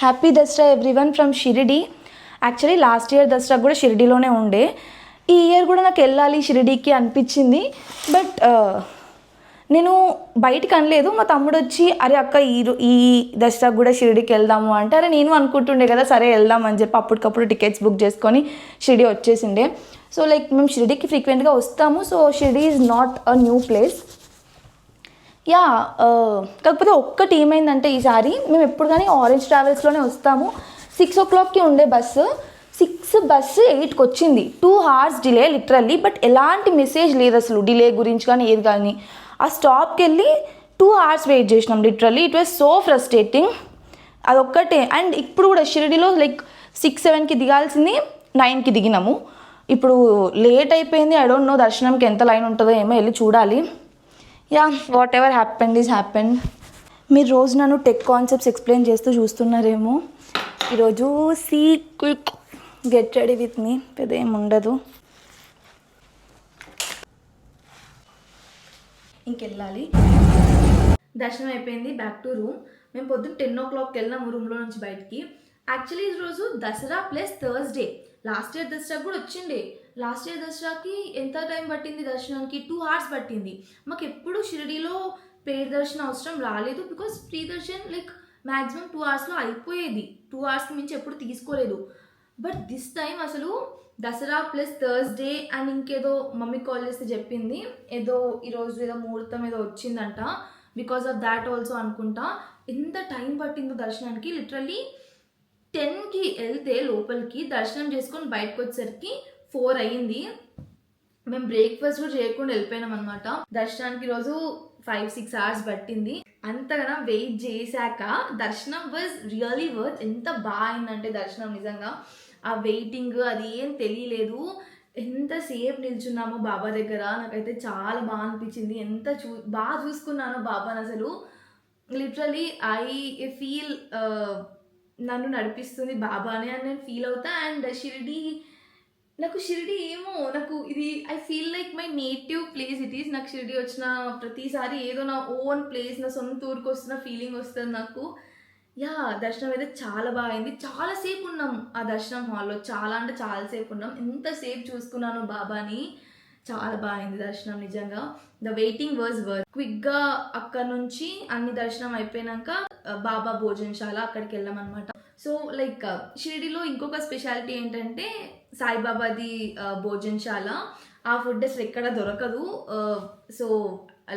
Happy Dasara everyone from Shirdi actually last year Dasara కూడా షిరిడిలోనే ఉండే. ఈ ఇయర్ కూడా నాకు వెళ్ళాలి షిరిడీకి అనిపించింది. బట్ uh, నేను బయటికి అనలేదు. మా తమ్ముడు వచ్చి అరే అక్క ఈ ఈ దసరా కూడా షిరిడికి వెళ్దాము అంటే అరే నేను అనుకుంటుండే కదా సరే వెళ్దాం అని చెప్పి అప్పటికప్పుడు టికెట్స్ బుక్ చేసుకొని షిరిడి వచ్చేసిండే. సో లైక్ మేము షిరిడికి ఫ్రీక్వెంట్గా వస్తాము. So Shirdi is not a new place yeah కాకపోతే ఒక్కటి ఏమైందంటే ఈసారి మేము ఎప్పుడు కానీ ఆరెంజ్ ట్రావెల్స్లోనే వస్తాము. సిక్స్ ఓ క్లాక్కి ఉండే బస్సు సిక్స్ బస్సు ఎయిట్కి వచ్చింది. Two hours delay literally but ఎలాంటి మెసేజ్ లేదు అసలు. డిలే గురించి కానీ ఏది కానీ. ఆ స్టాప్కి వెళ్ళి టూ అవర్స్ వెయిట్ చేసినాం literally it was so frustrating అదొక్కటే. అండ్ ఇప్పుడు కూడా షిరిడిలో లైక్ సిక్స్ సెవెన్కి దిగాల్సింది నైన్కి దిగినాము. ఇప్పుడు లేట్ అయిపోయింది. ఐ డోంట్ నో దర్శనంకి ఎంత లైన్ ఉంటుందో ఏమో వెళ్ళి చూడాలి. Yeah whatever happened is happened మీరు రోజు నన్ను టెక్ కాన్సెప్ట్స్ ఎక్స్ప్లెయిన్ చేస్తూ చూస్తున్నారేమో. ఈరోజు see quick get ready with me పెద్ద ఏం ఉండదు. ఇంకెళ్ళాలి. దర్శనం అయిపోయింది బ్యాక్ టు రూమ్ మేము పొద్దున్న టెన్ ఓ క్లాక్కి వెళ్ళాము రూమ్లో నుంచి బయటికి. యాక్చువల్లీ ఈ రోజు Dasara plus Thursday last year Dasara కూడా వచ్చిండే. లాస్ట్ ఇయర్ దసరాకి ఎంత టైం పట్టింది దర్శనానికి? టూ అవర్స్ పట్టింది. మాకు ఎప్పుడు షిరిడీలో పేరు దర్శనం అవసరం రాలేదు because free darshan like maximum two అవర్స్లో అయిపోయేది. టూ అవర్స్కి మించి ఎప్పుడు తీసుకోలేదు. బట్ దిస్ టైం అసలు దసరా ప్లస్ థర్స్డే అండ్ ఇంకేదో మమ్మీ కాల్ చేస్తే చెప్పింది. ఏదో ఈరోజు ఏదో ముహూర్తం ఏదో వచ్చిందంట. బికాస్ ఆఫ్ దాట్ ఆల్సో అనుకుంటా. ఎంత టైం పట్టిందో దర్శనానికి? లిటరల్లీ టెన్కి వెళ్తే లోపలికి దర్శనం చేసుకొని బయటకు వచ్చేసరికి ఫోర్ అయ్యింది. మేము బ్రేక్ఫాస్ట్ కూడా చేయకుండా వెళ్ళిపోయినాం అనమాట దర్శనానికి రోజు ఫైవ్ సిక్స్ అవర్స్ పట్టింది. అంతగానో వెయిట్ చేశాక దర్శనం వాజ్ రియలీ వర్త్ ఎంత బాగా అయిందంటే దర్శనం నిజంగా. ఆ వెయిటింగ్ అది ఏం తెలియలేదు. ఎంతసేపు నిల్చున్నామో బాబా దగ్గర. నాకైతే చాలా బాగా అనిపించింది. ఎంత చూ బాగా చూసుకున్నాను బాబాని అసలు. లిటరలీ ఐ ఫీల్ నన్ను నడిపిస్తుంది బాబానే అని నేను ఫీల్ అవుతా. అండ్ షిరిడి నాకు షిరిడి ఏమో నాకు ఇది I feel like my native place it is నాకు షిరిడి వచ్చిన ప్రతిసారి ఏదో నా ఓన్ ప్లేస్ నా సొంత ఊరికి వస్తున్న ఫీలింగ్ వస్తుంది నాకు. యా దర్శనం అయితే చాలా బాగా అయింది. చాలాసేపు ఉన్నాం ఆ దర్శనం హాల్లో. చాలా అంటే చాలాసేపు ఉన్నాం. ఎంతసేపు చూసుకున్నాను బాబాని? చాలా బాగుంది దర్శనం నిజంగా. ద వెయిటింగ్ వాజ్ వర్క్ క్విక్గా అక్కడ నుంచి అన్ని దర్శనం అయిపోయినాక uh, బాబా భోజనశాల అక్కడికి వెళ్ళామన్నమాట. సో లైక్ uh, షిరిడిలో ఇంకొక స్పెషాలిటీ ఏంటంటే సాయిబాబాది uh, భోజనశాల. ఆ ఫుడ్ అసలు ఎక్కడ దొరకదు. సో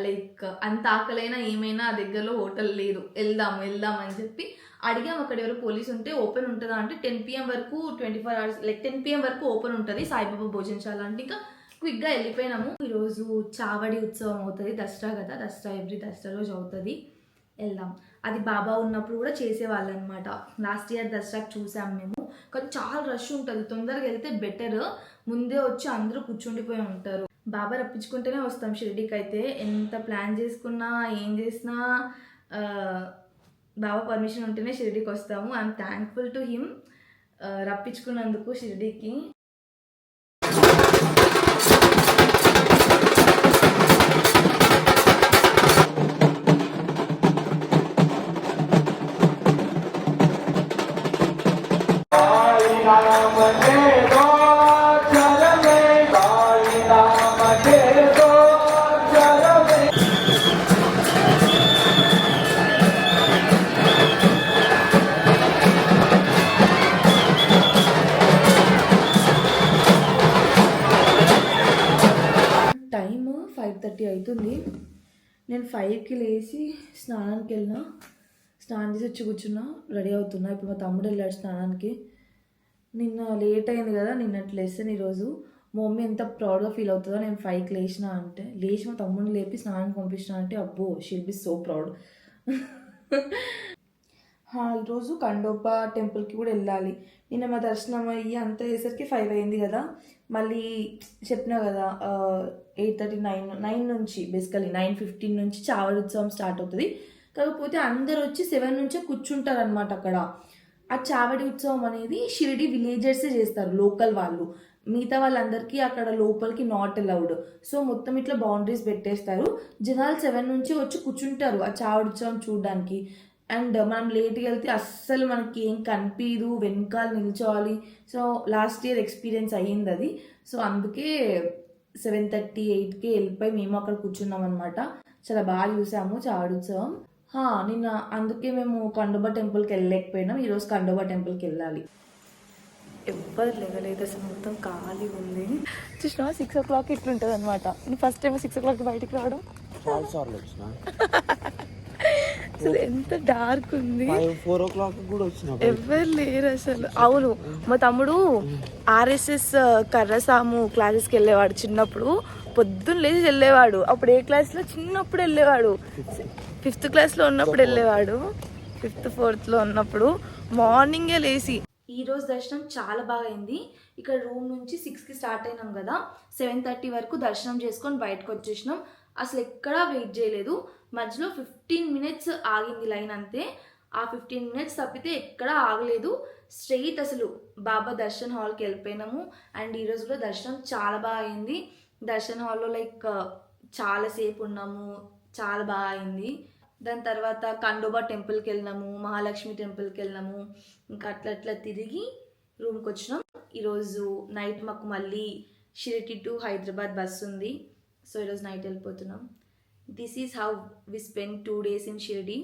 లైక్ అంత ఆకలైనా ఏమైనా ఆ దగ్గరలో హోటల్ లేదు. వెళ్దాం వెళ్దాం అని చెప్పి అడిగాం. అక్కడ ఎవరో పోలీస్ ఉంటే ఓపెన్ ఉంటుందా అంటే టెన్ పిఎం వరకు twenty four hours like ten PM వరకు ఓపెన్ ఉంటుంది సాయిబాబా భోజనశాల అంటే. ఇంకా క్విక్గా వెళ్ళిపోయినాము. ఈరోజు చావడి ఉత్సవం అవుతుంది. దసరా కదా దసరా ఎవ్రీ దసరా రోజు అవుతుంది. వెళ్దాం. అది బాబా ఉన్నప్పుడు కూడా చేసేవాళ్ళు అనమాట లాస్ట్ ఇయర్ దసరాకి చూసాం మేము. కానీ చాలా రష్ ఉంటుంది. తొందరగా వెళ్తే బెటర్. ముందే వచ్చి అందరూ కూర్చుండిపోయి ఉంటారు. బాబా రప్పించుకుంటేనే వస్తాం షిరిడీకి అయితే ఎంత ప్లాన్ చేసుకున్నా ఏం చేసినా బాబా పర్మిషన్ ఉంటేనే షిరిడీకి వస్తాము. ఐఎమ్ థ్యాంక్ఫుల్ టు హిమ్ రప్పించుకున్నందుకు షిరిడీకి. అవుతుంది నేను ఫైవ్కి లేచి స్నానానికి వెళ్ళిన స్నానం చేసి వచ్చి కూర్చున్నా రెడీ అవుతున్నా. ఇప్పుడు మా తమ్ముడు వెళ్ళాడు స్నానానికి. నిన్న లేట్ అయింది కదా నిన్నట్లు లేస్తాను ఈరోజు. మా మమ్మీ ఎంత ప్రౌడ్గా ఫీల్ అవుతుందో నేను ఫైవ్కి లేచిన అంటే లేచి మా తమ్ముడిని లేపి స్నానానికి పంపించిన అంటే అబ్బో షీల్ బి సో ప్రౌడ్ ఈరోజు కండోప టెంపుల్కి కూడా వెళ్ళాలి. నిన్న మా దర్శనం అయ్యి అంత అయ్యేసరికి ఫైవ్ అయింది కదా. మళ్ళీ చెప్పినా కదా ఎయిట్ థర్టీ నైన్ నైన్ నుంచి బేసికలీ నైన్ ఫిఫ్టీన్ నుంచి చావడి ఉత్సవం స్టార్ట్ అవుతుంది. కాకపోతే అందరు వచ్చి సెవెన్ నుంచే కూర్చుంటారనమాట అక్కడ. ఆ చావడి ఉత్సవం అనేది షిరిడి విలేజర్సే చేస్తారు లోకల్ వాళ్ళు. మిగతా వాళ్ళందరికీ అక్కడ లోపలికి నాట్ అలౌడ్ సో మొత్తం ఇట్లా బౌండరీస్ పెట్టేస్తారు. జనాలు సెవెన్ నుంచి వచ్చి కూర్చుంటారు ఆ చావడి ఉత్సవం చూడడానికి. అండ్ మనం లేట్గా వెళ్తే అస్సలు మనకి ఏం కనిపించదు వెనకాల నిల్చోవాలి. సో లాస్ట్ ఇయర్ ఎక్స్పీరియన్స్ అయ్యింది అది. సో అందుకే సెవెన్ థర్టీ ఎయిట్కి వెళ్ళిపోయి మేము అక్కడ కూర్చున్నాం అనమాట చాలా బాగా చూసాము చాడు ఉత్సవం హా, నిన్న అందుకే మేము కండోబా టెంపుల్కి వెళ్ళలేకపోయినాం. ఈరోజు కండోబా టెంపుల్కి వెళ్ళాలి. ఎవ్వరు లేవలేదు అసలు మొత్తం ఖాళీ ఉంది. చూసినా సిక్స్ ఓ క్లాక్ ఇట్లుంటుంది అనమాట నేను first time six o'clock బయటికి రావడం? చాలా సార్లు వచ్చిన? అసలు ఎంత డార్క్ ఉంది. ఫైవ్ ఫోర్ ఓ క్లాక్ కూడా వచ్చిన ఎవరు లేరు అసలు. అవును మా తమ్ముడు ఆర్ఎస్ఎస్ కర్రసాము క్లాసెస్కి వెళ్ళేవాడు చిన్నప్పుడు. పొద్దున్న లేచి వెళ్ళేవాడు. అప్పుడు ఏ క్లాస్లో చిన్నప్పుడు వెళ్ళేవాడు. ఫిఫ్త్ క్లాస్లో ఉన్నప్పుడు వెళ్ళేవాడు. ఫిఫ్త్ ఫోర్త్లో ఉన్నప్పుడు మార్నింగే లేచి. ఈరోజు దర్శనం చాలా బాగా అయింది. ఇక్కడ రూమ్ నుంచి సిక్స్కి స్టార్ట్ అయినాం కదా. సెవెన్ థర్టీ వరకు దర్శనం చేసుకొని బయటకు వచ్చేసినాం. అసలు ఎక్కడా వెయిట్ చేయలేదు. మధ్యలో ఫిఫ్టీన్ మినిట్స్ ఆగింది లైన్ అంతే. ఆ ఫిఫ్టీన్ మినిట్స్ తప్పితే ఎక్కడా ఆగలేదు. స్ట్రెయిట్ అసలు బాబా దర్శన్ హాల్కి వెళ్ళిపోయినాము. అండ్ ఈరోజు కూడా దర్శనం చాలా బాగా అయింది. దర్శన్ హాల్లో లైక్ చాలాసేపు ఉన్నాము. చాలా బాగా అయింది. దాని తర్వాత ఖండోబా టెంపుల్కి వెళ్ళినాము మహాలక్ష్మి టెంపుల్కి వెళ్ళినాము. ఇంకా అట్లా అట్లా తిరిగి రూమ్కి వచ్చినాం. ఈరోజు నైట్ మాకు మళ్ళీ షిరిటి టు హైదరాబాద్ బస్ ఉంది. సో ఈరోజు నైట్ వెళ్ళిపోతున్నాం. This is how we spend two days in Shirdi